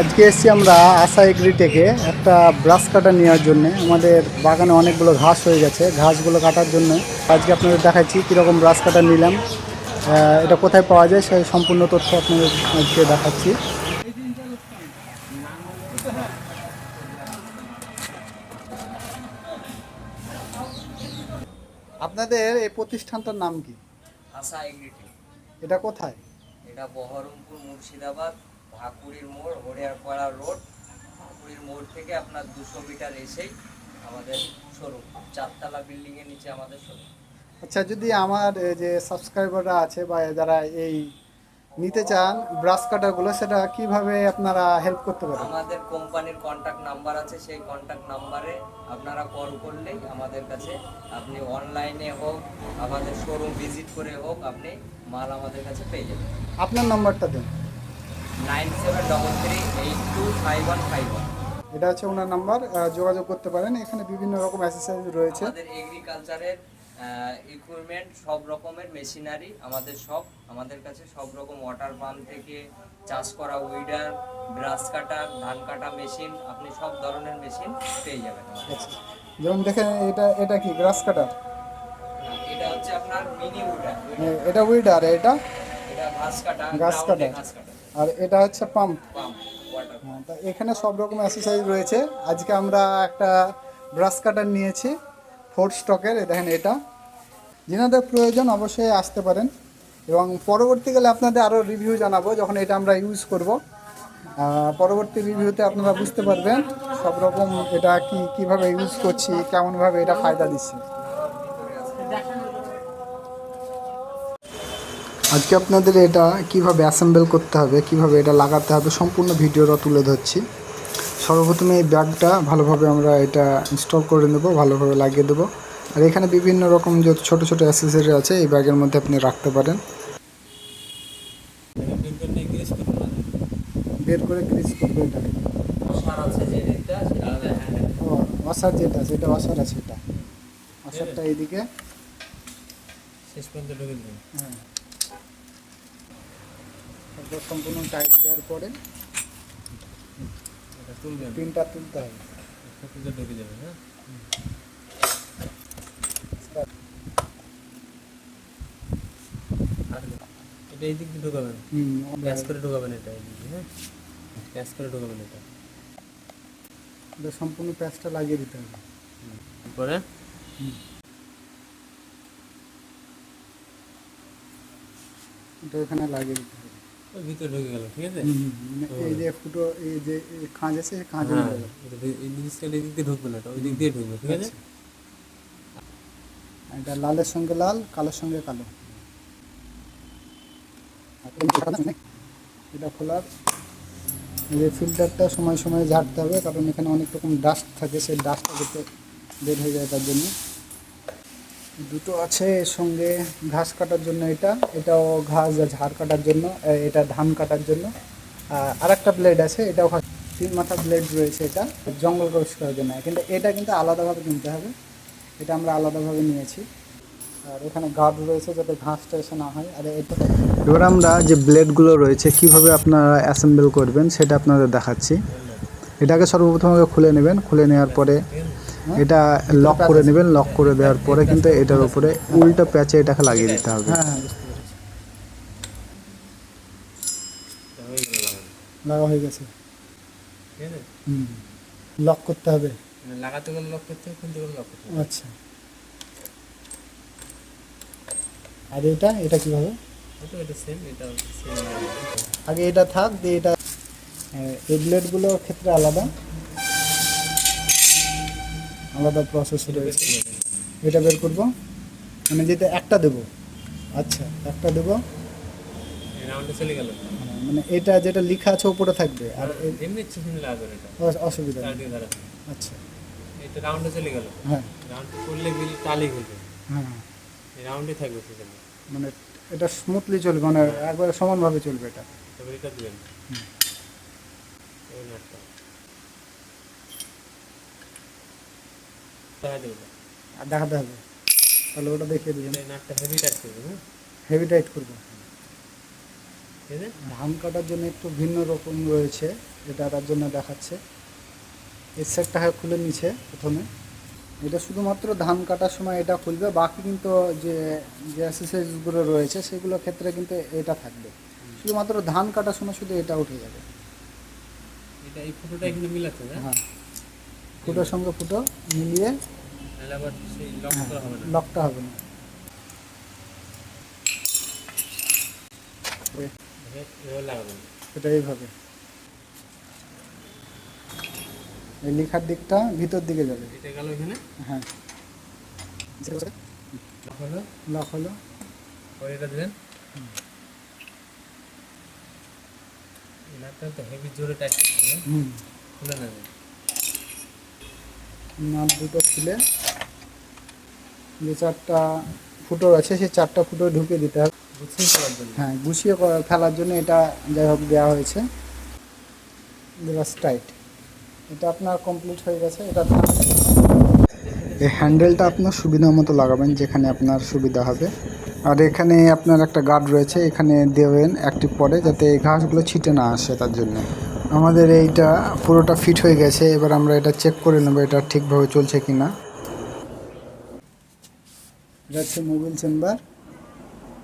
আজকে এসেছি আমরা আশা এগ্রি থেকে একটা ব্রাশ কাটা নেওয়ার জন্য। আমাদের বাগানে অনেকগুলো ঘাস হয়ে গেছে ঘাসগুলো কাটার জন্য। আজকে আপনাদের দেখাচ্ছি কীরকম ব্রাশ কাটা নিলাম এটা কোথায় পাওয়া যায় সেই সম্পূর্ণ তথ্য আপনাদের আজকে দেখাচ্ছি। আপনাদের এই প্রতিষ্ঠানটার নাম কি? আশা এটা কোথায়? এটা বহরমপুর মুর্শিদাবাদ। ঢাকুরির মোড় হরিয়ারপাড়া রোড। ঢাকুরির মোড় থেকে আপনার দুশো মিটার এসেই আমাদের শোরুম চারতলা বিল্ডিং এর নিচে আমাদের শোরুম। আচ্ছা যদি আমার যে সাবস্ক্রাইবাররা আছে বা যারা এই নিতে চান ব্রাশ কাটারগুলো সেটা কীভাবে আপনারা হেল্প করতে পারেন? আমাদের কোম্পানির কন্ট্যাক্ট নাম্বার আছে সেই কন্ট্যাক্ট নাম্বারে আপনারা কল করলেই আমাদের কাছে আপনি অনলাইনে হোক আমাদের শোরুম ভিজিট করে হোক আপনি মাল আমাদের কাছে পেয়ে যাবেন। আপনার নাম্বারটা দিন। Nine seven double three eight two five one five one. এটা হচ্ছে ওনার নাম্বার যোগাযোগ করতে পারেন। এখানে বিভিন্ন রকম অ্যাসেসরিজ রয়েছে। আমাদের এগ্রিকালচারের ইকুইপমেন্ট সব রকমের মেশিনারি আমাদের সব আমাদের কাছে সব রকম ওয়াটার পাম্প থেকে চাষ করা উইডার ব্রাশ কাটা ধান কাটা মেশিন আপনি সব ধরনের মেশিন পেয়ে যাবেন আচ্ছা। যেমন দেখেন এটা এটা কি গ্রাস কাটার এটা হচ্ছে আপনার মিনি উইডার এটা উইডার এটা? এটা ঘাস কাটা ঘাস কাটা। আর এটা হচ্ছে পাম্প হ্যাঁ, এখানে সব রকম অ্যাসেসরিজ রয়েছে। আজকে আমরা একটা ব্রাশ কাটার নিয়েছি ফোর্ড স্টকের দেখেন এটা। যেনাদের প্রয়োজন অবশ্যই আসতে পারেন। এবং পরবর্তীকালে আপনাদের আরও রিভিউ জানাব যখন এটা আমরা ইউজ করব। পরবর্তী রিভিউতে আপনারা বুঝতে পারবেন সব রকম এটা কি কীভাবে ইউজ করছি কেমনভাবে এটা ফায়দা দিচ্ছে। আজকে আপনাদের এটা কীভাবে অ্যাসেম্বল করতে হবে কীভাবে এটা লাগাতে হবে সম্পূর্ণ ভিডিওটা তুলে ধরছি। সর্বপ্রথমে এই ব্যাগটা ভালোভাবে আমরা এটা ইনস্টল করে নেব ভালোভাবে লাগিয়ে দেবো। আর এখানে বিভিন্ন রকম যে ছোট ছোট অ্যাসেসরি আছে এই ব্যাগের মধ্যে আপনি রাখতে পারেন। বের করে ক্রিজ করবে এটা। অসার আছে যে এটা সেটা হচ্ছে হ্যান্ডেল ও অসার যেটা সেটা অসার আছে এটা অসারটা এইদিকে। শেষ পর্যন্ত ঢুকে হ্যাঁ। তারপর সম্পূর্ণ টাইট দেওয়ার পরে পিনটা তুলতে হবে। ঢুকে যাবে হ্যাঁ? আর এটা এই দিক দিয়ে ঢুকাবেন? হুম ক্যাশ করে ঢুকাবেন এটা এই দিক হ্যাঁ? ক্যাশ করে ঢুকাবেন এটা। এটা সম্পূর্ণ প্যাচটা লাগিয়ে দিতে হবে। তারপরে এটা এখানে লাগিয়ে দিতে হবে। ওই ভিতরে ঢুকে গেল ঠিক আছে? এই যে ফুটো এই যে খাঁজ আছে খাঁজে হ্যাঁ এই জিনিসটা এই দিক দিয়ে ঢুকবে না ওই দিক দিয়ে ঢুকবে ঠিক আছে? এটা লালের সঙ্গে লাল কালোর সঙ্গে কালো। এটা খোলার। যে ফিল্টারটা সময় সময় ঝাড়তে হবে কারণ এখানে অনেক রকম ডাস্ট থাকে সেই ডাস্টটা যাতে বের হয়ে যায় তার জন্য। দুটো আছে সঙ্গে ঘাস কাটার জন্য এটা, এটাও ঘাস ঝাড় কাটার জন্য এটা ধান কাটার জন্য। আর একটা ব্লেড আছে, এটাও তিন মাথা ব্লেড রয়েছে এটা, জঙ্গল পরিষ্কারের জন্য। কিন্তু এটা কিন্তু আলাদাভাবে কিনতে হবে, এটা আমরা আলাদাভাবে নিয়েছি। আর এখানে গার্ড রয়েছে যাতে ঘাসটা এসে না হয়, আর এটা এবার আমরা যে ব্লেডগুলো রয়েছে, কীভাবে আপনারা অ্যাসেম্বল করবেন সেটা আপনাদের দেখাচ্ছি। এটাকে সর্বপ্রথম খুলে নেবেন, খুলে নেওয়ার পরে এটা লক করে নেবেন লক করে দেওয়ার পরে কিন্তু এটার উপরে উল্টো প্যাচে এটাকে লাগিয়ে দিতে হবে। হ্যাঁ হ্যাঁ হয়ে লাগা হয়ে গেছে। ঠিক আছে? হুম। লক করতে হবে। মানে লাগাতে গেলে লক করতে হবে খুলতে গেলে লক করতে হবে। আচ্ছা। আর এটা এটা কীভাবে? এটা এটা সেম এটা সেম আগে এটা থাক দিয়ে এটা এই ব্লেডগুলোর ক্ষেত্রে আলাদা। আলাদা প্রসেস রয়েছে এটা বের করব। মানে যেটা একটা দেবো। আচ্ছা একটা দেবো। রাউন্ডে চলে গেল। মানে এটা যেটা লেখা আছে উপরে থাকবে। আর এমনি লাগবে এটা। অসুবিধা নেই। আচ্ছা। এটা রাউন্ডে চলে গেল। হ্যাঁ। রাউন্ড করলে বিল টালি খুলবে হ্যাঁ। রাউন্ডে থাকবে সেখানে মানে এটা স্মুথলি চলবে মানে একবারে সমানভাবে চলবে এটা। তারপরে এটা দিবেন নাটটা দেখা দেবে আর দেখাতে হবে। তাহলে ওটা দেখিয়ে দেবেন নাটটা হেভি টাইট করবে হেভি টাইট করব। ধান কাটার জন্য একটু ভিন্ন রকম রয়েছে এটা তার জন্য দেখাচ্ছে। এর সেটটা হয় খুলে নিচ্ছে প্রথমে। এটা শুধুমাত্র ধান কাটার সময় এটা খুলবে বাকি কিন্তু যে যে রয়েছে সেগুলোর ক্ষেত্রে কিন্তু এটা থাকবে। শুধুমাত্র ধান কাটার সময় শুধু এটা উঠে যাবে। এটা এই ফুটোটা এখানে মিলাতে হ্যাঁ। ফুটোর সঙ্গে ফুটো মিলিয়ে নাহলে আবার সেই লক করা হবে না। লকটা হবে না। এটা এইভাবে। এই লেখার দিকটা ভিতর দিকে যাবে। এটা গেল এখানে? হ্যাঁ। লক হলো? লক হলো। পরে এটা দিলেন তো হেভি জোরে টাইট হুম। খুলে নেবে নাট দুটো খুলে। যে চারটা ফুটো আছে সেই চারটা ফুটো ঢুকে দিতে হবে। গুছিয়ে করার জন্য? হ্যাঁ গুছিয়ে ফেলার জন্য এটা যাই হোক দেওয়া হয়েছে। গ্লাস টাইট এটা আপনার কমপ্লিট হয়ে গেছে এটা এই হ্যান্ডেলটা আপনার সুবিধা মতো লাগাবেন যেখানে আপনার সুবিধা হবে। আর এখানে আপনার একটা গার্ড রয়েছে এখানে দেবেন একটি পরে যাতে এই ঘাসগুলো ছিটে না আসে তার জন্য। আমাদের এইটা পুরোটা ফিট হয়ে গেছে, এবার আমরা এটা চেক করে নেব এটা ঠিকভাবে চলছে কি না এটা হচ্ছে মোবিল চেম্বার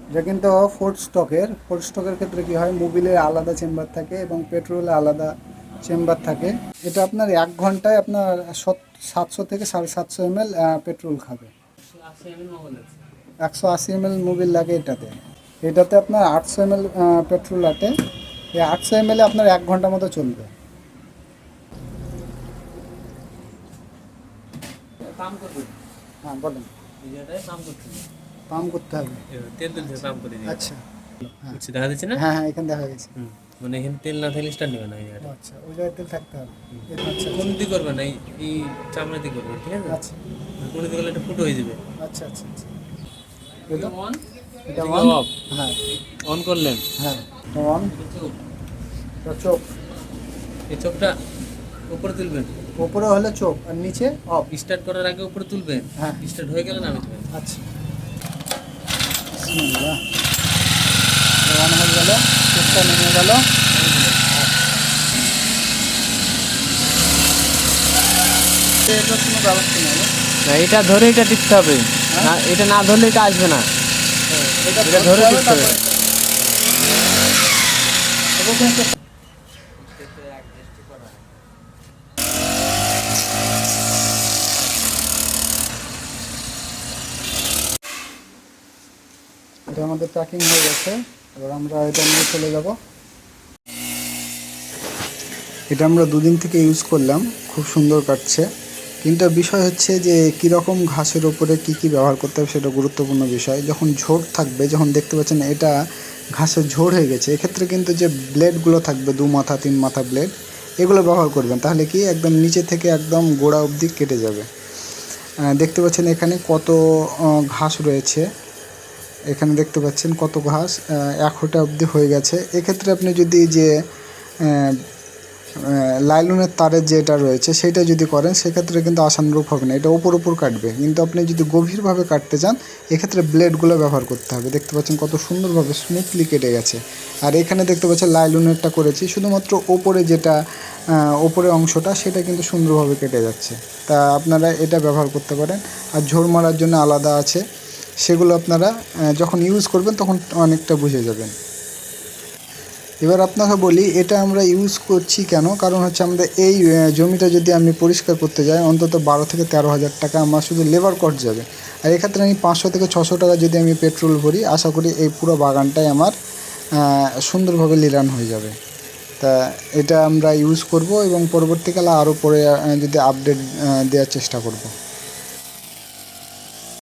এটা কিন্তু ফোর্ড স্টকের ফোর্ড স্টকের ক্ষেত্রে কি হয় মোবিলের আলাদা চেম্বার থাকে এবং পেট্রোলে আলাদা চেম্বার থাকে। এটা আপনার এক ঘন্টায় আপনার সাতশো থেকে সাড়ে সাতশো এম পেট্রোল খাবে। একশো আশি এম মোবিল লাগে এটাতে। এটাতে আপনার আটশো এম পেট্রোল আটে। এই আটশো এম এল আপনার এক ঘণ্টা মতো চলবে। হ্যাঁ বলেন। পাম্প করতে হবে। করতে হবে। এভাবে তেল পাম্প করে আচ্ছা। হ্যাঁ। দেখা যাচ্ছে না? হ্যাঁ হ্যাঁ এখানে দেখা গেছে। মানে এখানে তেল না থাকলে স্টার্ট নেবে না এই জায়গাটা। আচ্ছা ওই জায়গায় তেল থাকতে হবে। আচ্ছা। কোন দিকে করবেন এই এই চামড়া দিকে করবেন ঠিক আছে? আচ্ছা। কোন দিকে করলে এটা ফুটো হয়ে যাবে। আচ্ছা আচ্ছা আচ্ছা। এটা অন। হ্যাঁ। অন করলেন? হ্যাঁ অন চোখ। এই চোখটা উপরে তুলবেন? উপরে হলে চোখ আর নিচে অফ স্টার্ট করার আগে উপরে তুলবেন? হ্যাঁ। স্টার্ট হয়ে গেলে নামে দেবেন আচ্ছা। অন হয়ে গেল চোখটা নেমে গেল। এটার কোনো ব্যবস্থা নেই। না? না এটা ধরে এটা টিপতে হবে। না এটা না ধরলে এটা আসবে না। এটা ধরে হবে, আমাদের প্যাকিং হয়ে গেছে। এবার আমরা এটা নিয়ে চলে যাব। এটা আমরা দুদিন থেকে ইউজ করলাম। খুব সুন্দর কাটছে। কিন্তু বিষয় হচ্ছে যে কীরকম ঘাসের ওপরে কি কি ব্যবহার করতে হবে সেটা গুরুত্বপূর্ণ বিষয়। যখন ঝোড় থাকবে, যখন দেখতে পাচ্ছেন এটা ঘাসের ঝোড় হয়ে গেছে, এক্ষেত্রে কিন্তু যে ব্লেডগুলো থাকবে, দু মাথা, তিন মাথা ব্লেড এগুলো ব্যবহার করবেন। তাহলে কি একদম নিচে থেকে একদম গোড়া অবধি কেটে যাবে। দেখতে পাচ্ছেন এখানে কত ঘাস রয়েছে। এখানে দেখতে পাচ্ছেন কত ঘাস এক হোটা অবধি হয়ে গেছে। এক্ষেত্রে আপনি যদি যে লাইলনের তারের যেটা রয়েছে সেটা যদি করেন সেক্ষেত্রে কিন্তু আসানুরূপ হবে না। এটা উপর উপর কাটবে। কিন্তু আপনি যদি গভীরভাবে কাটতে চান এক্ষেত্রে ব্লেডগুলো ব্যবহার করতে হবে। দেখতে পাচ্ছেন কত সুন্দরভাবে স্মুথলি কেটে গেছে। আর এখানে দেখতে পাচ্ছেন লাইলনেরটা করেছি। শুধুমাত্র ওপরে যেটা আহ, ওপরের অংশটা সেটা কিন্তু সুন্দরভাবে কেটে যাচ্ছে। তা আপনারা এটা ব্যবহার করতে পারেন। আর ঝোর মারার জন্য আলাদা আছে। সেগুলো আপনারা যখন ইউজ করবেন তখন অনেকটা বুঝে যাবেন। এবার আপনাকে বলি, এটা আমরা ইউজ করছি কেন? কারণ হচ্ছে আমাদের এই জমিটা যদি আমি পরিষ্কার করতে যাই, অন্তত বারো থেকে তেরো হাজার টাকা আমার শুধু লেবার কস্ট যাবে। আর এক্ষেত্রে আমি পাঁচশো থেকে ছশো টাকা যদি আমি পেট্রোল ভরি, আশা করি এই পুরো বাগানটাই আমার সুন্দরভাবে লিরান হয়ে যাবে। তা এটা আমরা ইউজ করব এবং পরবর্তীকালে আরও পরে যদি আপডেট দেওয়ার চেষ্টা করব।